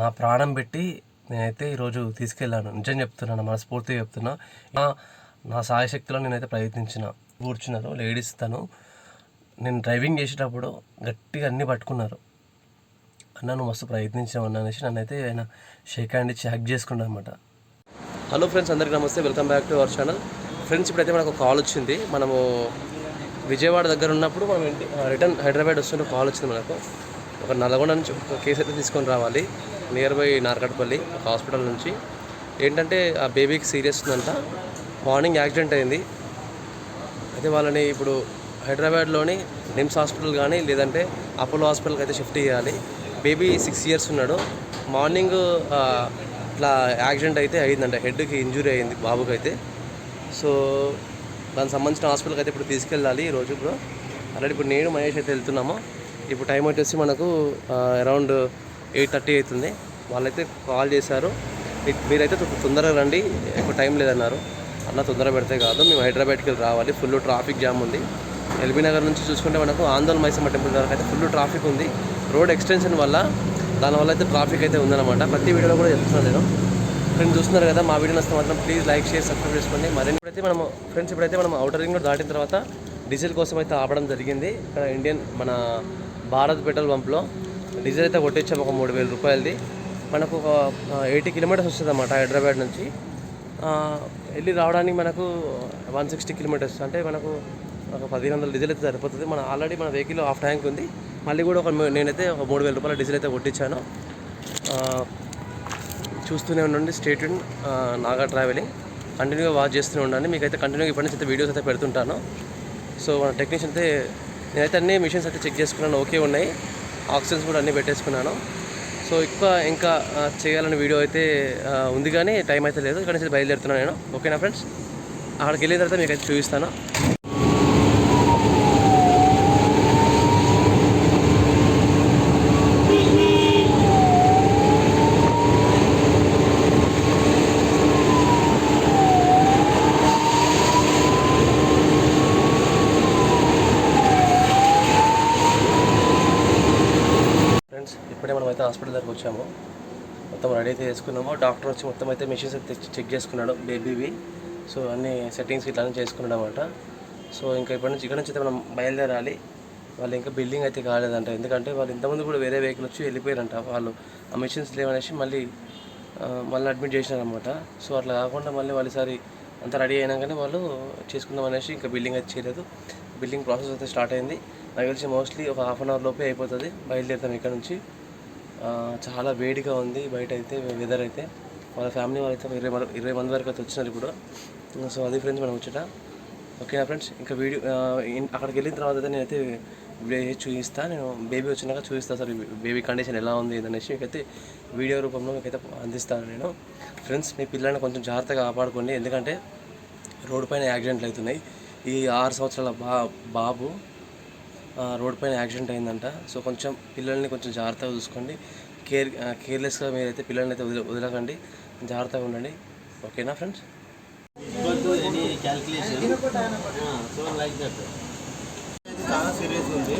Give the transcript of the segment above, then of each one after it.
నా ప్రాణం పెట్టి నేనైతే ఈరోజు తీసుకెళ్ళాను. నిజం చెప్తున్నాను మనస్ఫూర్తిగా చెప్తున్నా. నా నా సాయశక్తిలో నేనైతే ప్రయత్నించిన కూర్చున్నారు లేడీస్ తను. నేను డ్రైవింగ్ చేసేటప్పుడు గట్టిగా అన్నీ పట్టుకున్నారు. అన్నాను మస్తు ప్రయత్నించావు అన్న అనేసి నన్నైతే ఆయన షేక్ హ్యాండ్ ఇచ్చి హ్యాక్ చేసుకున్నాను అనమాట హలో ఫ్రెండ్స్ అందరికీ నమస్తే. Welcome back to our channel. Friends ఇప్పుడైతే మనకు కాల్ వచ్చింది. మనము విజయవాడ దగ్గర ఉన్నప్పుడు మనం ఇంటి రిటర్న్ హైదరాబాద్ వస్తున్న కాల్ వచ్చింది మనకు. ఒక నల్గొండ నుంచి ఒక కేసు అయితే తీసుకొని రావాలి. నియర్ బై నార్కట్పల్లి ఒక హాస్పిటల్ నుంచి. ఏంటంటే ఆ బేబీకి సీరియస్ ఉందంట. మార్నింగ్ యాక్సిడెంట్ అయింది. అయితే వాళ్ళని ఇప్పుడు హైదరాబాద్లోని నిమ్స్ హాస్పిటల్ కానీ లేదంటే అపోలో హాస్పిటల్కి అయితే షిఫ్ట్ చేయాలి. బేబీ సిక్స్ ఇయర్స్ ఉన్నాడు. మార్నింగ్ ఇట్లా యాక్సిడెంట్ అయితే అయిందంట. హెడ్కి ఇంజురీ అయింది బాబుకి అయితే సో దానికి సంబంధించిన హాస్పిటల్కి అయితే ఇప్పుడు తీసుకెళ్ళాలి ఈరోజు ఇప్పుడు. ఆల్రెడీ ఇప్పుడు నేను మహేష్ అయితే వెళ్తున్నాము. ఇప్పుడు టైం వచ్చేసి మనకు అరౌండ్ ఎయిట్ థర్టీ అవుతుంది. వాళ్ళైతే కాల్ చేశారు. మీరైతే తొందరగా రండి. ఎక్కువ టైం లేదన్నారు. అన్న తొందర పెడితే కాదు. మేము హైదరాబాద్కి వెళ్ళి రావాలి. ఫుల్ ట్రాఫిక్ జామ్ ఉంది. ఎల్బీ నగర్ నుంచి చూసుకుంటే మనకు ఆందోళన మైసమ్మ టెంపుల్ వరకు అయితే ఫుల్ ట్రాఫిక్ ఉంది. రోడ్ ఎక్స్టెన్షన్ వల్ల దానివల్ల అయితే ట్రాఫిక్ అయితే ఉందన్నమాట. ప్రతి వీడియోలో కూడా చెప్తున్నాను నేను. ఫ్రెండ్స్ చూస్తున్నారు కదా మా వీడియో నచ్చితే మాత్రం ప్లీజ్ లైక్ షేర్ సబ్స్క్రైబ్ చేసుకోండి. మరిన్ని ఇప్పుడైతే మనం ఫ్రెండ్స్ ఇప్పుడైతే మనం అవుటర్ రింగ్ రోడ్ దాటిన తర్వాత డీజిల్ కోసం అయితే ఆపడం జరిగింది. ఇక్కడ ఇండియన్ మన భారత్ పెట్రోల్ పంప్లో. డీజిల్ అయితే కొట్టించాం ఒక మూడు వేల రూపాయలది. మనకు ఒక ఎయిటీ కిలోమీటర్స్ వస్తుంది అన్నమాట హైదరాబాద్ నుంచి. వెళ్ళి రావడానికి మనకు వన్ సిక్స్టీ కిలోమీటర్స్. అంటే మనకు ఒక పదిహేను వందల డీజిల్ అయితే సరిపోతుంది. మన ఆల్రెడీ మన వెహికల్ హాఫ్ ట్యాంక్ ఉంది. మళ్ళీ కూడా ఒక నేనైతే ఒక మూడు వేల రూపాయల డీజిల్ అయితే కొట్టించాను. చూస్తూనే ఉండండి. State Naga travelling. కంటిన్యూగా వాచ్ చేస్తూనే ఉండండి. మీకైతే కంటిన్యూగా ఇప్పటి నుంచి అయితే వీడియోస్ అయితే పెడుతుంటాను. సో మన టెక్నీషియన్ అయితే నేనైతే అన్ని మిషన్స్ అయితే చెక్ చేసుకున్నాను. ఓకే ఉన్నాయి. ఆక్సిజన్స్ కూడా అన్నీ పెట్టేసుకున్నాను. సో ఎక్కువ ఇంకా చేయాలని వీడియో అయితే ఉంది కానీ టైం అయితే లేదు. ఇక్కడ నుంచి బయలుదేరుతున్నాను నేను. ఓకేనా ఫ్రెండ్స్? అక్కడికి వెళ్ళిన తర్వాత మీకు అయితే చూపిస్తాను. ఫ్రెండ్స్ ఇప్పుడే మనం అయితే హాస్పిటల్ దగ్గరకు వచ్చాము. మొత్తం రెడీ అయితే చేసుకున్నాము. డాక్టర్ వచ్చి మొత్తం అయితే మెషిన్స్ అయితే చెక్ చేసుకున్నాడు బేబీవి సో అన్ని సెట్టింగ్స్ ఇట్లా చేసుకున్నాడు అనమాట సో ఇంకా ఇప్పటి నుంచి ఇక్కడ నుంచి అయితే మనం బయలుదేరాలి. వాళ్ళు ఇంకా బిల్డింగ్ అయితే కాలేదంట. ఎందుకంటే వాళ్ళు ఇంతమంది కూడా వేరే వెహికల్ వచ్చి వెళ్ళిపోయారంట. వాళ్ళు ఆ మెషిన్స్ లేవనేసి మళ్ళీ మళ్ళీ అడ్మిట్ చేసినారనమాట సో అట్లా కాకుండా మళ్ళీ వాళ్ళసారి అంతా రెడీ అయినాకనే వాళ్ళు చేసుకుందాం అనేసి ఇంకా బిల్డింగ్ అయితే చేయలేదు. బిల్డింగ్ ప్రాసెస్ అయితే స్టార్ట్ అయింది. నాకు తెలిసి మోస్ట్లీ ఒక హాఫ్ అన్ అవర్ లోపే అయిపోతుంది. బయలుదేరుతాం ఇక్కడ నుంచి. చాలా వేడిగా ఉంది బయట అయితే వెదర్ అయితే. వాళ్ళ ఫ్యామిలీ వాళ్ళైతే అయితే ఇరవై మంది- ఇరవై మంది వరకు అయితే వచ్చినారు ఇప్పుడు. సో అది ఫ్రెండ్స్ మనం వచ్చేట. ఓకేనా ఫ్రెండ్స్ ఇంకా వీడియో అక్కడికి వెళ్ళిన తర్వాత అయితే నేనైతే వీడియో నేను బేబీ వచ్చినాక చూపిస్తాను సార్ బేబీ కండిషన్ ఎలా ఉంది అనేసి మీకైతే వీడియో రూపంలో మీకైతే అందిస్తాను నేను. ఫ్రెండ్స్ మీ పిల్లల్ని కొంచెం జాగ్రత్తగా కాపాడుకోండి. ఎందుకంటే రోడ్డు పైన యాక్సిడెంట్లు అవుతున్నాయి. ఈ ఆరు సంవత్సరాల బా బాబు రోడ్ పైన యాక్సిడెంట్ అయిందంట. సో కొంచెం పిల్లల్ని కొంచెం జాగ్రత్తగా చూసుకోండి. కేర్ కేర్లెస్గా మీరైతే పిల్లల్ని అయితే వదిల వదలకండి. జాగ్రత్తగా ఉండండి. ఓకేనా ఫ్రెండ్స్?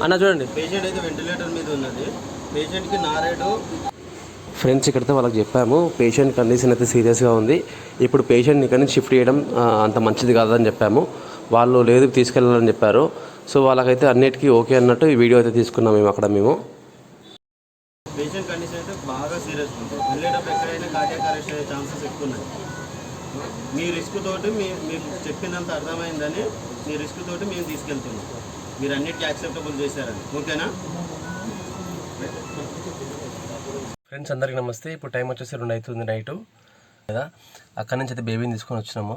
అన్న చూడండి. పేషెంట్ అయితే వెంటిలేటర్ మీద ఉన్నది పేషెంట్కి ఫ్రెండ్స్ ఇక్కడితో వాళ్ళకి చెప్పాము పేషెంట్ కండిషన్ అయితే సీరియస్గా ఉంది. ఇప్పుడు పేషెంట్ని ఇక్కడ నుంచి షిఫ్ట్ చేయడం అంత మంచిది కాదని చెప్పాము. వాళ్ళు లేదు తీసుకెళ్ళాలని చెప్పారు. సో వాళ్ళకైతే అన్నిటికీ ఓకే అన్నట్టు ఈ వీడియో అయితే తీసుకున్నాం మేము అక్కడ మేము. పేషెంట్ కండిషన్ అయితే బాగా సీరియస్ ఉంది. వెళ్ళేటప్పుడు ఎక్కడైనా కార్డియాక్ అరెస్ట్ అయ్యే ఛాన్సెస్ ఎక్కువ ఉన్నాయి. మీ రిస్క్ తోటి మీ మీకు చెప్పినంత అర్థమైందని మీ రిస్క్ తోటి మేము తీసుకెళ్తున్నాం. మీరు అన్నిటికీ యాక్సెప్టబుల్ చేశారని. ఓకేనా? ఫ్రెండ్స్ అందరికీ నమస్తే. ఇప్పుడు టైం వచ్చేసి రెండు అవుతుంది నైట్. కదా అక్కడి నుంచి అయితే బేబీని తీసుకొని వచ్చినాము.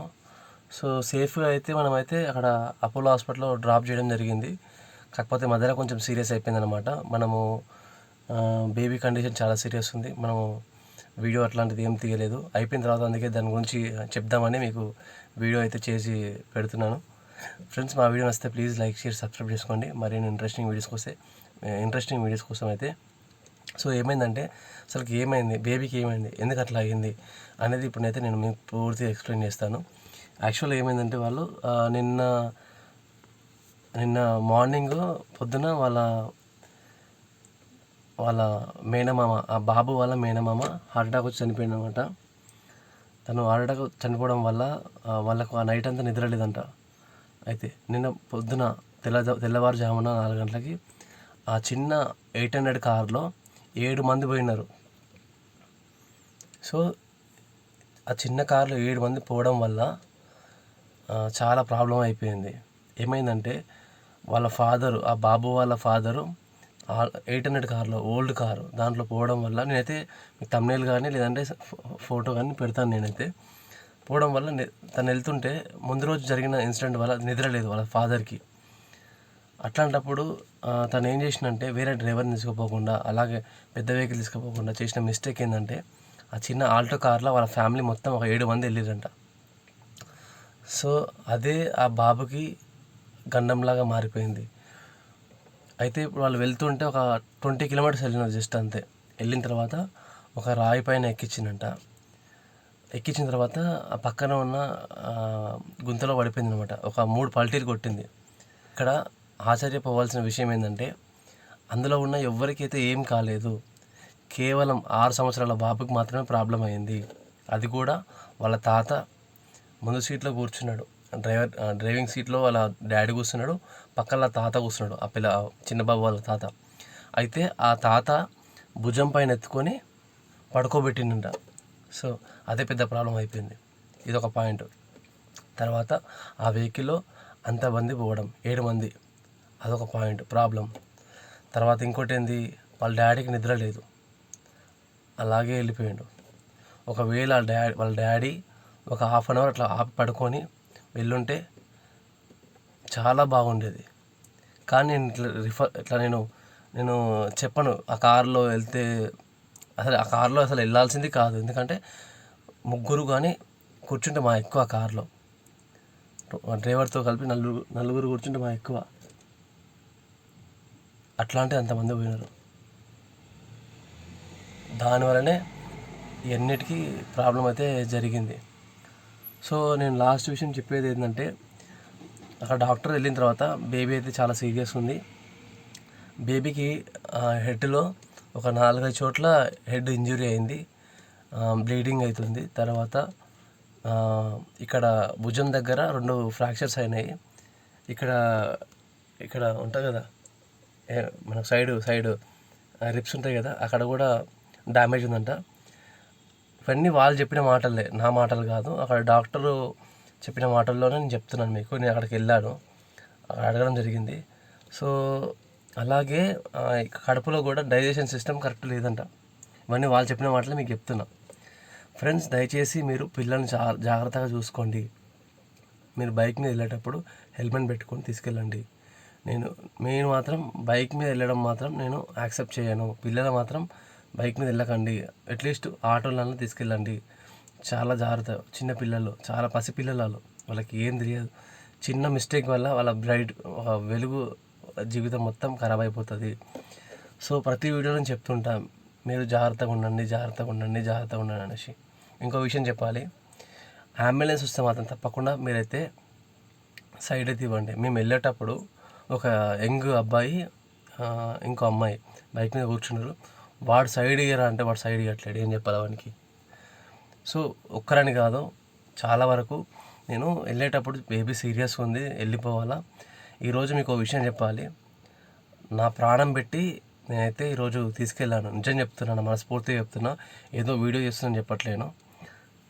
సో సేఫ్గా అయితే మనమైతే అక్కడ అపోలో హాస్పిటల్లో డ్రాప్ చేయడం జరిగింది. కాకపోతే మధ్యలో కొంచెం సీరియస్ అయిపోయిందనమాట మనము బేబీ కండిషన్ చాలా సీరియస్ ఉంది. మనము వీడియో అట్లాంటిది ఏం తీయలేదు. అయిపోయిన తర్వాత అందుకే దాని గురించి చెప్దామని మీకు వీడియో అయితే చేసి పెడుతున్నాను. ఫ్రెండ్స్ మా వీడియో నచ్చితే ప్లీజ్ లైక్ షేర్ సబ్స్క్రైబ్ చేసుకోండి. మరిన్ని ఇంట్రెస్టింగ్ వీడియోస్ కోసం ఇంట్రెస్టింగ్ వీడియోస్ కోసం అయితే. సో ఏమైందంటే అసలుకి ఏమైంది? బేబీకి ఏమైంది? ఎందుకు అట్లా అయ్యింది అనేది ఇప్పుడైతే నేను మీకు పూర్తిగా ఎక్స్ప్లెయిన్ చేస్తాను. యాక్చువల్గా ఏమైందంటే వాళ్ళు నిన్న నిన్న మార్నింగ్ పొద్దున వాళ్ళ వాళ్ళ మేనమామ ఆ బాబు వాళ్ళ మేనమామ హార్ట్ అటాక్ వచ్చి చనిపోయింది అనమాట తను హార్ట్ అటాక్ చనిపోవడం వల్ల వాళ్ళకు ఆ నైట్ అంతా నిద్ర లేదంట. అయితే నిన్న పొద్దున తెల్ల తెల్లవారుజామున నాలుగు గంటలకి ఆ చిన్న ఎయిట్ హండ్రెడ్ కార్లో ఏడు మంది పోయినారు. సో ఆ చిన్న కార్లో ఏడు మంది పోవడం వల్ల చాలా ప్రాబ్లం అయిపోయింది. ఏమైందంటే వాళ్ళ ఫాదరు ఆ బాబు వాళ్ళ ఫాదరు ఎయిట్ హండ్రెడ్ కార్లో ఓల్డ్ కారు దాంట్లో పోవడం వల్ల నేనైతే మీకు తమ్నేల్ కానీ లేదంటే ఫోటో కానీ పెడతాను నేనైతే. పోవడం వల్ల తను వెళ్తుంటే ముందు రోజు జరిగిన ఇన్సిడెంట్ వల్ల నిద్ర లేదు వాళ్ళ ఫాదర్కి. అట్లాంటప్పుడు తను ఏం చేసినంటే వేరే డ్రైవర్ని తీసుకుపోకుండా అలాగే పెద్ద వెహికల్ తీసుకుపోకుండా చేసిన మిస్టేక్ ఏంటంటే ఆ చిన్న ఆల్టో కార్లో వాళ్ళ ఫ్యామిలీ మొత్తం ఒక ఏడు మంది వెళ్ళిరంట సో అదే ఆ బాబుకి గండంలాగా మారిపోయింది. అయితే ఇప్పుడు వాళ్ళు వెళ్తుంటే ఒక ట్వంటీ కిలోమీటర్స్ వెళ్ళినారు జస్ట్ అంతే. వెళ్ళిన తర్వాత ఒక రాయి పైన ఎక్కించిందంట. ఎక్కించిన తర్వాత ఆ పక్కన ఉన్న గుంతలో పడిపోయింది అనమాట ఒక మూడు పల్టీలు కొట్టింది. ఇక్కడ ఆశ్చర్యపోవాల్సిన విషయం ఏంటంటే అందులో ఉన్న ఎవ్వరికైతే ఏం కాలేదు. కేవలం ఆరు సంవత్సరాల బాబుకి మాత్రమే ప్రాబ్లం అయింది. అది కూడా వాళ్ళ తాత ముందు సీట్లో కూర్చున్నాడు. డ్రైవర్ డ్రైవింగ్ సీట్లో వాళ్ళ డాడీ కూర్చున్నాడు. పక్కన తాత కూర్చున్నాడు. ఆ పిల్ల చిన్నబాబు చిన్న బాబు వాళ్ళ తాత. అయితే ఆ తాత భుజం పైన ఎత్తుకొని పడుకోబెట్టిండ సో అదే పెద్ద ప్రాబ్లం అయిపోయింది. ఇది ఒక పాయింట్. తర్వాత ఆ వెహికల్లో అంతమంది పోవడం ఏడు మంది. అదొక పాయింట్ ప్రాబ్లం. తర్వాత ఇంకోటి ఏంది? వాళ్ళ డాడీకి నిద్ర లేదు. అలాగే వెళ్ళిపోయాడు. ఒకవేళ వాళ్ళ డాడీ వాళ్ళ డాడీ ఒక హాఫ్ అన్ అవర్ అట్లా ఆపి పడుకొని వెళ్ళుంటే చాలా బాగుండేది. కానీ నేను ఇట్లా రిఫర్ ఇట్లా నేను నేను చెప్పను ఆ కారులో వెళ్తే అసలు ఆ కారులో అసలు వెళ్ళాల్సింది కాదు. ఎందుకంటే ముగ్గురు కానీ కూర్చుంటే మా ఎక్కువ ఆ కారులో. డ్రైవర్తో కలిపి నలుగురు నలుగురు కూర్చుంటే మా ఎక్కువ. అట్లాంటి అంతమంది పోయినారు. దానివల్లనే ఎన్నిటికీ ప్రాబ్లం అయితే జరిగింది. సో నేను లాస్ట్ విషయం చెప్పేది ఏంటంటే అక్కడ డాక్టర్ వెళ్ళిన తర్వాత బేబీ అయితే చాలా సీరియస్ ఉంది. బేబీకి హెడ్లో ఒక నాలుగైదు చోట్ల హెడ్ ఇంజురీ అయింది. బ్లీడింగ్ అవుతుంది. తర్వాత ఇక్కడ భుజం దగ్గర రెండు ఫ్రాక్చర్స్ అయినాయి. ఇక్కడ ఇక్కడ ఉంటుంది కదా మన సైడ్ సైడ్ రిప్స్ ఉంటాయి కదా అక్కడ కూడా డ్యామేజ్ ఉందంట. ఇవన్నీ వాళ్ళు చెప్పిన మాటలే. నా మాటలు కాదు. అక్కడ డాక్టరు చెప్పిన మాటల్లోనే నేను చెప్తున్నాను మీకు. నేను అక్కడికి వెళ్ళాను. అక్కడ అడగడం జరిగింది. సో అలాగే కడుపులో కూడా డైజెషన్ సిస్టమ్ కరెక్ట్ లేదంట. ఇవన్నీ వాళ్ళు చెప్పిన మాటలే మీకు చెప్తున్నా. ఫ్రెండ్స్ దయచేసి మీరు పిల్లల్ని జా జాగ్రత్తగా చూసుకోండి. మీరు బైక్ మీద వెళ్ళేటప్పుడు హెల్మెట్ పెట్టుకొని తీసుకెళ్ళండి. నేను నేను మాత్రం బైక్ మీద వెళ్ళడం మాత్రం నేను యాక్సెప్ట్ చేయను. పిల్లలు మాత్రం బైక్ మీద వెళ్ళకండి. అట్లీస్ట్ ఆటోలలో తీసుకెళ్ళండి. చాలా జాగ్రత్త. చిన్న పిల్లలు చాలా పసిపిల్లలు వాళ్ళు వాళ్ళకి ఏం తెలియదు. చిన్న మిస్టేక్ వల్ల వాళ్ళ బ్రైట్ వెలుగు జీవితం మొత్తం ఖరాబ్ అయిపోతుంది. సో ప్రతి వీడియోలో నేను చెప్తుంటాం. మీరు జాగ్రత్తగా ఉండండి జాగ్రత్తగా ఉండండి జాగ్రత్తగా ఉండండి అనేసి. ఇంకో విషయం చెప్పాలి. అంబులెన్స్ వస్తే మాత్రం తప్పకుండా మీరైతే సైడ్ అయితే ఇవ్వండి. మేము వెళ్ళేటప్పుడు ఒక యంగ్ అబ్బాయి ఇంకో అమ్మాయి బైక్ మీద కూర్చున్నారు. వాడు సైడ్ ఇయ్యరా అంటే వాడు సైడ్ ఇవ్వట్లేడు ఏం చెప్పాలి వానికి? సో ఒక్కరని కాదు చాలా వరకు నేను వెళ్ళేటప్పుడు బేబీ సీరియస్ ఉంది వెళ్ళిపోవాలా. ఈరోజు మీకు ఒక విషయం చెప్పాలి. నా ప్రాణం పెట్టి నేనైతే ఈరోజు తీసుకెళ్ళాను. నిజం చెప్తున్నాను మనస్ఫూర్తిగా చెప్తున్నా. ఏదో వీడియో చేస్తున్నాను చెప్పట్లేను.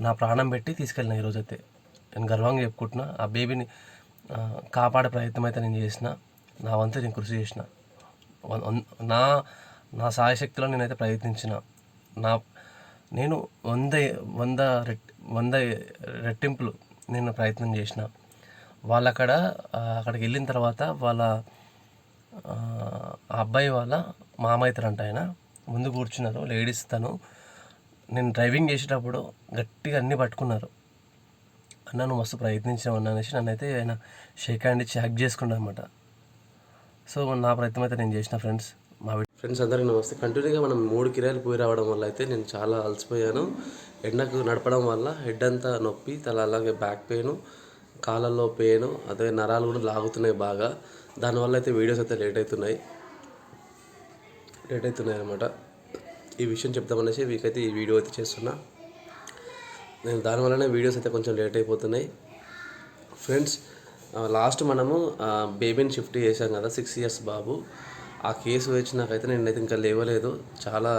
నా ప్రాణం పెట్టి తీసుకెళ్ళిన ఈరోజు అయితే నేను గర్వంగా చెప్పుకుంటున్నా. ఆ బేబీని కాపాడే ప్రయత్నం అయితే నేను చేసిన. నా వంతు నేను కృషి చేసిన. వన్- వన్- నా నా సాయశక్తిలో నేనైతే ప్రయత్నించిన. నా నేను వంద వంద రెట్ వంద రెట్టింపులు నేను ప్రయత్నం చేసిన. వాళ్ళు అక్కడ అక్కడికి వెళ్ళిన తర్వాత వాళ్ళ ఆ అబ్బాయి వాళ్ళ మామయ్యతారంట ఆయన. ముందు కూర్చున్నారు లేడీస్ తను. నేను డ్రైవింగ్ చేసేటప్పుడు గట్టిగా అన్నీ పట్టుకున్నారు. అన్న నువ్వు మస్తు ప్రయత్నించావు అన్న అనేసి నన్నైతే ఆయన షేక్ హ్యాండ్ ఇచ్చి హ్యాక్ చేసుకున్నాను అనమాట సో నా ప్రయత్నం అయితే నేను చేసిన ఫ్రెండ్స్. మా ఫ్రెండ్స్ అందరికీ నమస్తే. కంటిన్యూగా మనం మూడు కిరాయిలు పోయి రావడం వల్ల అయితే నేను చాలా అలసిపోయాను. ఎండకు నడపడం వల్ల హెడ్ అంతా నొప్పి తల అలాగే బ్యాక్ పెయిన్ కాళ్ళల్లో పెయిన్ అదే నరాలు కూడా లాగుతున్నాయి బాగా. దానివల్ల అయితే వీడియోస్ అయితే లేట్ అవుతున్నాయి. లేట్ అవుతున్నాయి అనమాట ఈ విషయం చెప్తామనేసి వీకైతే ఈ వీడియో అయితే చేస్తున్నా. నేను దానివల్లనే వీడియోస్ అయితే కొంచెం లేట్ అయిపోతున్నాయి. ఫ్రెండ్స్ లాస్ట్ మనము బేబీని షిఫ్ట్ చేశాం కదా సిక్స్ ఇయర్స్ బాబు. ఆ కేసు వచ్చినాకైతే నేనైతే ఇంకా లేవలేదు. చాలా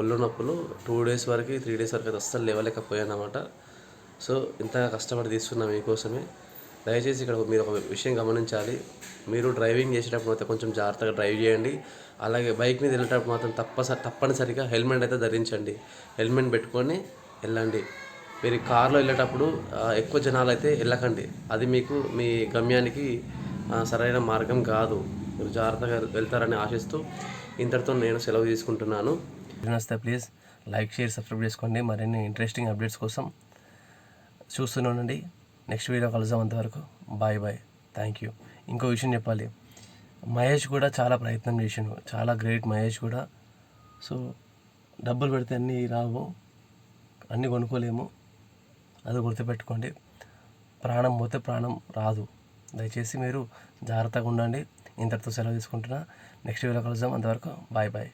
ఒళ్ళు నొప్పులు. టూ డేస్ వరకు త్రీ డేస్ వరకు అయితే అస్సలు లేవలేకపోయాను అనమాట సో ఇంతగా కష్టపడి తీసుకున్నా మీకోసమే. దయచేసి ఇక్కడ మీరు ఒక విషయం గమనించాలి. మీరు డ్రైవింగ్ చేసేటప్పుడు అయితే కొంచెం జాగ్రత్తగా డ్రైవ్ చేయండి. అలాగే బైక్ మీద వెళ్ళేటప్పుడు మాత్రం తప్పస తప్పనిసరిగా హెల్మెట్ అయితే ధరించండి. హెల్మెట్ పెట్టుకొని వెళ్ళండి. మీరు కార్లో వెళ్ళేటప్పుడు ఎక్కువ జనాలు అయితే వెళ్ళకండి. అది మీకు మీ గమ్యానికి సరైన మార్గం కాదు. మీరు జాగ్రత్తగా వెళ్తారని ఆశిస్తూ ఇంతటితో నేను సెలవు తీసుకుంటున్నాను. నమస్తే ప్లీజ్ లైక్ షేర్ సబ్స్క్రైబ్ చేసుకోండి. మరిన్ని ఇంట్రెస్టింగ్ అప్డేట్స్ కోసం చూస్తూనే ఉండండి. నెక్స్ట్ వీడియో కలుద్దాం అంతవరకు. బాయ్ బాయ్ థ్యాంక్ యూ ఇంకో విషయం చెప్పాలి. మహేష్ కూడా చాలా ప్రయత్నం చేసిండు. చాలా గ్రేట్ మహేష్ కూడా. సో డబ్బులు పెడితే అన్నీ రావు. అన్నీ కొనుక్కోలేము. అది గుర్తుపెట్టుకోండి. ప్రాణం పోతే ప్రాణం రాదు. దయచేసి మీరు జాగ్రత్తగా ఉండండి. ఇంతటితో సెలవు తీసుకుంటున్నా. నెక్స్ట్ వీడియో కలుద్దాం. అంతవరకు బాయ్ బాయ్.